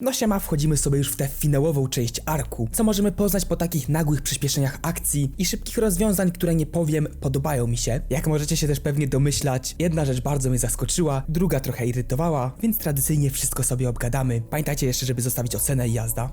No siema, wchodzimy sobie już w tę finałową część arku, co możemy poznać po takich nagłych przyspieszeniach akcji i szybkich rozwiązań, które nie powiem, podobają mi się. Jak możecie się też pewnie domyślać, jedna rzecz bardzo mnie zaskoczyła, druga trochę irytowała, więc tradycyjnie wszystko sobie obgadamy. Pamiętajcie jeszcze, żeby zostawić ocenę i jazda.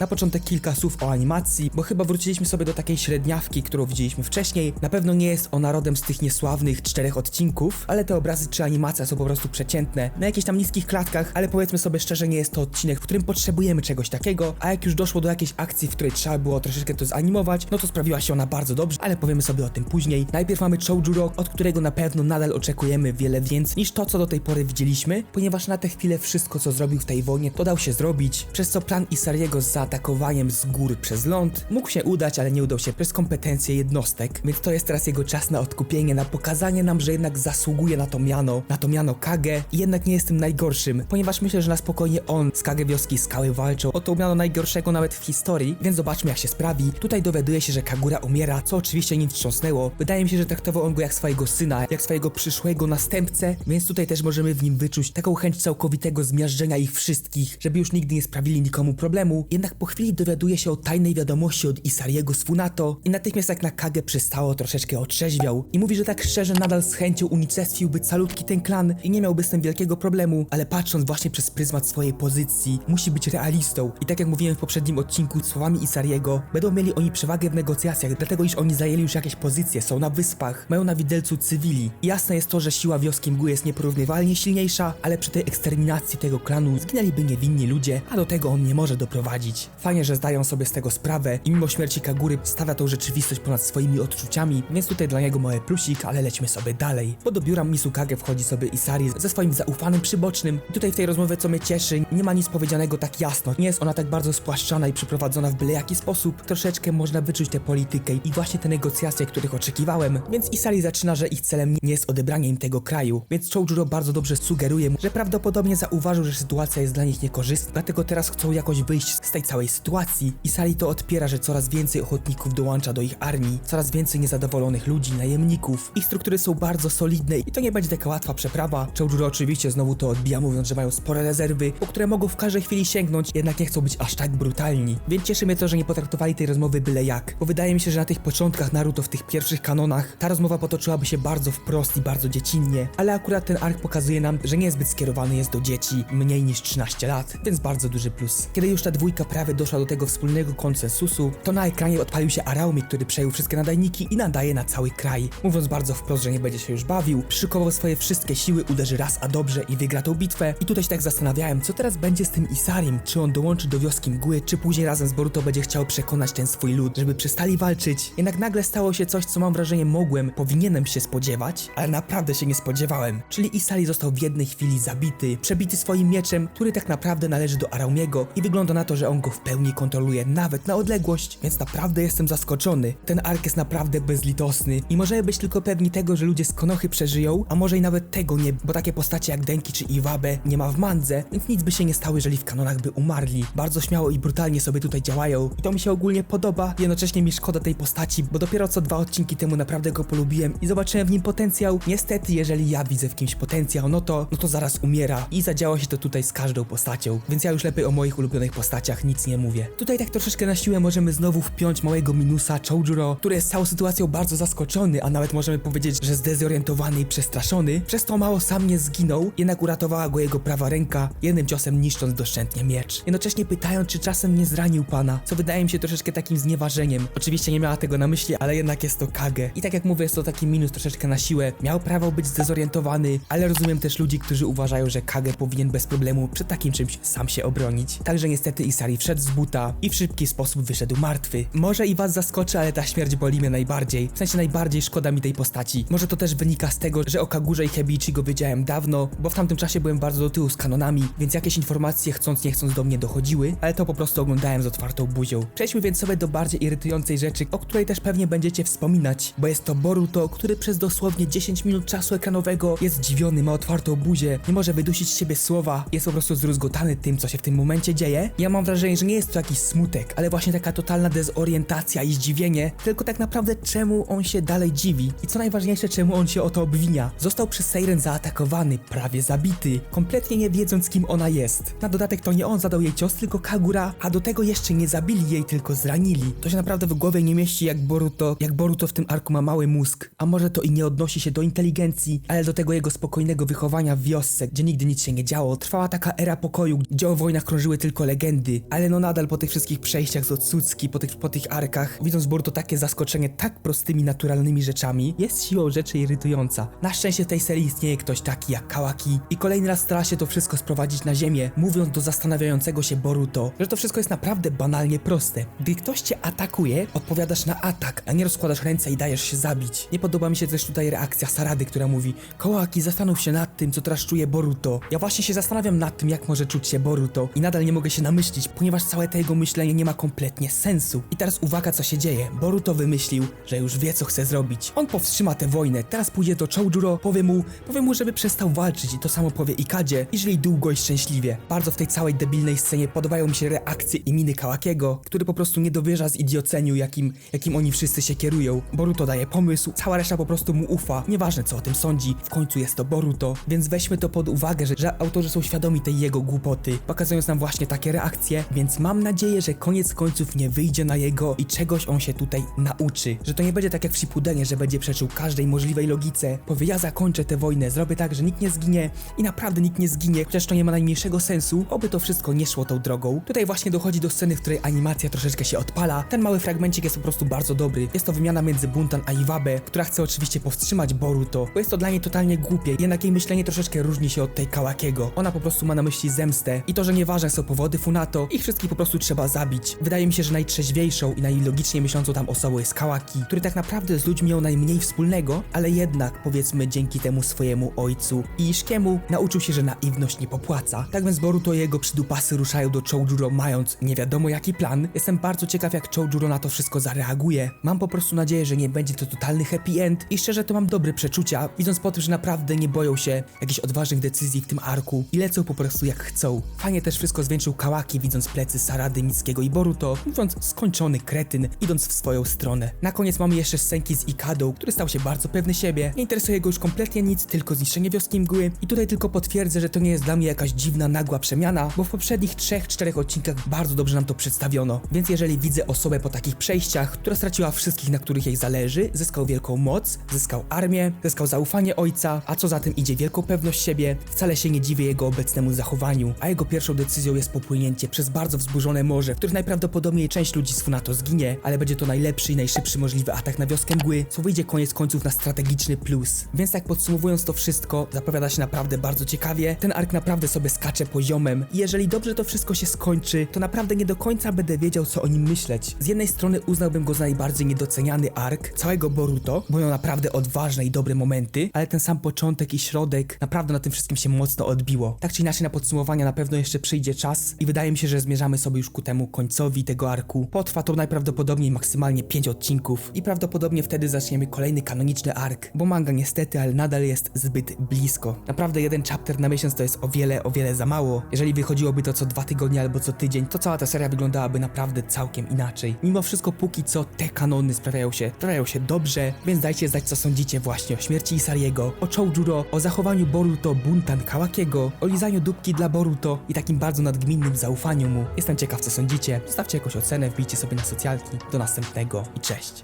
Na początek kilka słów o animacji, bo chyba wróciliśmy sobie do takiej średniawki, którą widzieliśmy wcześniej. Na pewno nie jest ona rodem z tych niesławnych czterech odcinków, ale te obrazy czy animacja są po prostu przeciętne, na jakichś tam niskich klatkach, ale powiedzmy sobie szczerze, nie jest to odcinek, w którym potrzebujemy czegoś takiego, a jak już doszło do jakiejś akcji, w której trzeba było troszeczkę to zanimować, no to sprawiła się ona bardzo dobrze, ale powiemy sobie o tym później. Najpierw mamy Choujuro, od którego na pewno nadal oczekujemy wiele więcej niż to, co do tej pory widzieliśmy, ponieważ na tę chwilę wszystko, co zrobił w tej wojnie, to dał się zrobić, przez co plan Isariego z zaatakowaniem z góry przez ląd mógł się udać, ale nie udał się przez kompetencje jednostek, więc to jest teraz jego czas na odkupienie, na pokazanie nam, że jednak zasługuje na to miano, na to miano Kage i jednak nie jest tym najgorszym, ponieważ myślę, że na spokojnie on z Kage Wioski Skały walczą o to miano najgorszego nawet w historii, więc zobaczmy jak się sprawi. Tutaj dowiaduje się, że Kagura umiera, co oczywiście nim wstrząsnęło. Wydaje mi się, że traktował on go jak swojego syna, jak swojego przyszłego następcę, więc tutaj też możemy w nim wyczuć taką chęć całkowitego zmiażdżenia ich wszystkich, żeby już nigdy nie sprawili nikomu problemu. Jednak po chwili dowiaduje się o tajnej wiadomości od Isariego z Funato i natychmiast jak na Kage przystało troszeczkę otrzeźwiał i mówi, że tak szczerze nadal z chęcią unicestwiłby calutki ten klan i nie miałby z tym wielkiego problemu, ale patrząc właśnie przez pryzmat swojej pozycji, musi być realistą i tak jak mówiłem w poprzednim odcinku słowami Isariego, będą mieli oni przewagę w negocjacjach, dlatego iż oni zajęli już jakieś pozycje, są na wyspach, mają na widelcu cywili. I jasne jest to, że siła wioski mgły jest nieporównywalnie silniejsza, ale przy tej eksterminacji tego klanu zginęliby niewinni ludzie, a do tego on nie może doprowadzić. Fajnie, że zdają sobie z tego sprawę i mimo śmierci Kagury stawia tą rzeczywistość ponad swoimi odczuciami, więc tutaj dla niego mały plusik, ale lećmy sobie dalej. Bo do biura Misukage wchodzi sobie Isari ze swoim zaufanym przybocznym. I tutaj w tej rozmowie co mnie cieszy, nie ma nic powiedzianego tak jasno. Nie jest ona tak bardzo spłaszczana i przeprowadzona w byle jaki sposób. Troszeczkę można wyczuć tę politykę i właśnie te negocjacje, których oczekiwałem. Więc Isari zaczyna, że ich celem nie jest odebranie im tego kraju. Więc Choujuro bardzo dobrze sugeruje mu, że prawdopodobnie zauważył, że sytuacja jest dla nich niekorzystna, dlatego teraz chcą jakoś wyjść z tej całej sytuacji. Isari to odpiera, że coraz więcej ochotników dołącza do ich armii, coraz więcej niezadowolonych ludzi, najemników. Ich struktury są bardzo solidne i to nie będzie taka łatwa przeprawa. Choujuro oczywiście znowu to odbija, mówiąc, że mają spore rezerwy, po które mogą w każdej chwili sięgnąć, jednak nie chcą być aż tak brutalni. Więc cieszy mnie to, że nie potraktowali tej rozmowy byle jak, bo wydaje mi się, że na tych początkach Naruto, w tych pierwszych kanonach, ta rozmowa potoczyłaby się bardzo wprost i bardzo dziecinnie, ale akurat ten ark pokazuje nam, że niezbyt skierowany jest do dzieci mniej niż 13 lat, więc bardzo duży plus. Kiedy już ta dwójka prawie doszła do tego wspólnego konsensusu, to na ekranie odpalił się Araumi, który przejął wszystkie nadajniki i nadaje na cały kraj. Mówiąc bardzo wprost, że nie będzie się już bawił, przyszykował swoje wszystkie siły, uderzy raz a dobrze i wygra tą bitwę. I tutaj się tak zastanawiałem, co teraz będzie z tym Isarim, czy on dołączy do wioski mgły, czy później razem z Boruto będzie chciał przekonać ten swój lud, żeby przestali walczyć. Jednak nagle stało się coś, co mam wrażenie mogłem, powinienem się spodziewać, ale naprawdę się nie spodziewałem. Czyli Isari został w jednej chwili zabity, przebity swoim mieczem, który tak naprawdę należy do Araumiego i wygląda na to, że on go w pełni kontroluje, nawet na odległość, więc naprawdę jestem zaskoczony. Ten ark jest naprawdę bezlitosny i możemy być tylko pewni tego, że ludzie z Konochy przeżyją, a może i nawet tego nie, bo takie postacie jak Denki czy Iwabe nie ma w mandze, więc nic by się nie stało, jeżeli w kanonach by umarli. Bardzo śmiało i brutalnie sobie tutaj działają i to mi się ogólnie podoba, jednocześnie mi szkoda tej postaci, bo dopiero co dwa odcinki temu naprawdę go polubiłem i zobaczyłem w nim potencjał. Niestety, jeżeli ja widzę w kimś potencjał, no to, no to zaraz umiera i zadziała się to tutaj z każdą postacią, więc ja już lepiej o moich ulubionych postaciach nic nie mówię. Tutaj tak troszeczkę na siłę możemy znowu wpiąć małego minusa Choujuro, który jest całą sytuacją bardzo zaskoczony, a nawet możemy powiedzieć, że zdezorientowany i przestraszony. Przez to mało sam nie zginął, jednak uratowała go jego prawa ręka, jednym ciosem niszcząc doszczętnie miecz. Jednocześnie pytając, czy czasem nie zranił pana, co wydaje mi się troszeczkę takim znieważeniem. Oczywiście nie miała tego na myśli, ale jednak jest to Kage. I tak jak mówię, jest to taki minus troszeczkę na siłę. Miał prawo być zdezorientowany, ale rozumiem też ludzi, którzy uważają, że Kage powinien bez problemu przed takim czymś sam się obronić. Także niestety Isari wszedł z buta i w szybki sposób wyszedł martwy. Może i was zaskoczy, ale ta śmierć boli mnie najbardziej. W sensie najbardziej szkoda mi tej postaci. Może to też wynika z tego, że o Kagurze i Hebichi go wiedziałem dawno, bo w tamtym czasie byłem bardzo do tyłu z kanonami, więc jakieś informacje chcąc nie chcąc do mnie dochodziły, ale to po prostu oglądałem z otwartą buzią. Przejdźmy więc sobie do bardziej irytującej rzeczy, o której też pewnie będziecie wspominać, bo jest to Boruto, który przez dosłownie 10 minut czasu ekranowego jest zdziwiony, ma otwartą buzię, nie może wydusić z siebie słowa, jest po prostu zrozgotany tym, co się w tym momencie dzieje. Ja mam wrażenie, że nie jest to jakiś smutek, ale właśnie taka totalna dezorientacja i zdziwienie, tylko tak naprawdę czemu on się dalej dziwi i co najważniejsze, czemu on się o to obwinia. Został przez Seiren zaatakowany, prawie zabity, kompletnie nie wiedząc kim ona jest. Na dodatek to nie on zadał jej cios, tylko Kagura, a do tego jeszcze nie zabili jej, tylko zranili. To się naprawdę w głowie nie mieści jak Boruto, jak Boruto w tym arku ma mały mózg, a może to i nie odnosi się do inteligencji, ale do tego jego spokojnego wychowania w wiosce, gdzie nigdy nic się nie działo. Trwała taka era pokoju, gdzie o wojnach krążyły tylko legendy, ale no nadal po tych wszystkich przejściach z Otsutsuki, po tych, po tych arkach, widząc Boruto takie zaskoczenie tak prostymi, naturalnymi rzeczami, jest siłą rzeczy irytująca. Na szczęście w tej serii istnieje ktoś taki jak Kawaki i kolejny raz stara się to wszystko sprowadzić na ziemię, mówiąc do zastanawiającego się Boruto, że to wszystko jest naprawdę banalnie proste. Gdy ktoś cię atakuje, odpowiadasz na atak, a nie rozkładasz ręce i dajesz się zabić. Nie podoba mi się też tutaj reakcja Sarady, która mówi Kawaki, zastanów się nad tym, co teraz czuje Boruto. Ja właśnie się zastanawiam nad tym, jak może czuć się Boruto i nadal nie mogę się namyślić, ponieważ całe to jego myślenie nie ma kompletnie sensu. I teraz uwaga, co się dzieje. Boruto wymyślił, że już wie, co chce zrobić. On powstrzyma tę wojnę, teraz pójdzie do Choujuro, powie mu, powie mu, żeby przestał walczyć i to samo powie Ikadzie i żyli długo i szczęśliwie. Bardzo w tej całej debilnej scenie podobają mi się reakcje i miny Kawakiego, który po prostu nie dowierza z idioceniu, jakim, jakim oni wszyscy się kierują. Boruto daje pomysł, cała reszta po prostu mu ufa. Nieważne, co o tym sądzi, w końcu jest to Boruto, więc weźmy to pod uwagę, że, że autorzy są świadomi tej jego głupoty, pokazując nam właśnie takie reakcje, więc mam nadzieję, że koniec końców nie wyjdzie na jego i czegoś on się tutaj nauczy. Że to nie będzie tak jak w Shippudenie, że będzie przeczył każdej możliwej logice. Powie, ja zakończę tę wojnę, zrobię tak, że nikt nie zginie i naprawdę nikt nie zginie, chociaż to nie ma najmniejszego sensu, oby to wszystko nie szło tą drogą. Tutaj właśnie dochodzi do sceny, w której animacja troszeczkę się odpala. Ten mały fragmencik jest po prostu bardzo dobry. Jest to wymiana między Buntan a Iwabe, która chce oczywiście powstrzymać Boruto, bo jest to dla niej totalnie głupie, jednak jej myślenie troszeczkę różni się od tej Kawakiego. Ona po prostu ma na myśli zemstę i to, że nieważne są powody Funato, ich wszystkich po prostu trzeba zabić. Wydaje mi się, że najtrzeźwiejszą i najlogiczniej myślącą tam osobą jest Kawaki, który tak naprawdę z ludźmi miał najmniej wspólnego, ale jednak powiedzmy dzięki temu swojemu ojcu i Ishkiemu nauczył się, że naiwność nie popłaca. Tak więc Boruto i jego przydupasy ruszają do Choujuro mając nie wiadomo jaki plan. Jestem bardzo ciekaw jak Choujuro na to wszystko zareaguje. Mam po prostu nadzieję, że nie będzie to totalny happy end i szczerze to mam dobre przeczucia, widząc po tym, że naprawdę nie boją się jakichś odważnych decyzji w tym arku i lecą po prostu jak chcą. Fajnie też wszystko zwieńczył Kawaki, widząc plecy Sarady, Mickiego i Boruto, mówiąc skończony kretyn, idąc w swoją stronę. Na koniec mamy jeszcze scenki z Ikadą, który stał się bardzo pewny siebie. Nie interesuje go już kompletnie nic, tylko zniszczenie wioski mgły i tutaj tylko potwierdzę, że to nie jest dla mnie jakaś dziwna, nagła przemiana, bo w poprzednich trzech, czterech odcinkach bardzo dobrze nam to przedstawiono. Więc jeżeli widzę osobę po takich przejściach, która straciła wszystkich, na których jej zależy, zyskał wielką moc, zyskał armię, zyskał zaufanie ojca, a co za tym idzie wielką pewność siebie, wcale się nie dziwię jego obecnemu zachowaniu, a jego pierwszą decyzją jest popłynięcie przez bardzo wzburzone morze, w których najprawdopodobniej część ludzi z Funato zginie, ale będzie to najlepszy i najszybszy możliwy atak na wioskę mgły, co wyjdzie koniec końców na strategiczny plus. Więc tak podsumowując to wszystko, zapowiada się naprawdę bardzo ciekawie, ten ark naprawdę sobie skacze poziomem i jeżeli dobrze to wszystko się skończy, to naprawdę nie do końca będę wiedział co o nim myśleć. Z jednej strony uznałbym go za najbardziej niedoceniany ark całego Boruto, bo miał naprawdę odważne i dobre momenty, ale ten sam początek i środek naprawdę na tym wszystkim się mocno odbiło. Tak czy inaczej na podsumowania na pewno jeszcze przyjdzie czas i wydaje mi się, że zmierzamy sobie już ku temu końcowi tego arku. Potrwa to najprawdopodobniej maksymalnie 5 odcinków i prawdopodobnie wtedy zaczniemy kolejny kanoniczny ark, bo manga niestety, ale nadal jest zbyt blisko. Naprawdę jeden chapter na miesiąc to jest o wiele, o wiele za mało. Jeżeli wychodziłoby to co dwa tygodnie albo co tydzień, to cała ta seria wyglądałaby naprawdę całkiem inaczej. Mimo wszystko póki co te kanony sprawiają się, sprawiają się dobrze, więc dajcie znać co sądzicie właśnie o śmierci Isariego, o Choujuro, o zachowaniu Boruto Buntan Kawakiego, o lizaniu dupki dla Boruto i takim bardzo nadgminnym zaufaniu mu. Jestem ciekaw co sądzicie, zostawcie jakąś ocenę, wbijcie sobie na socjalki. Do następnego i cześć.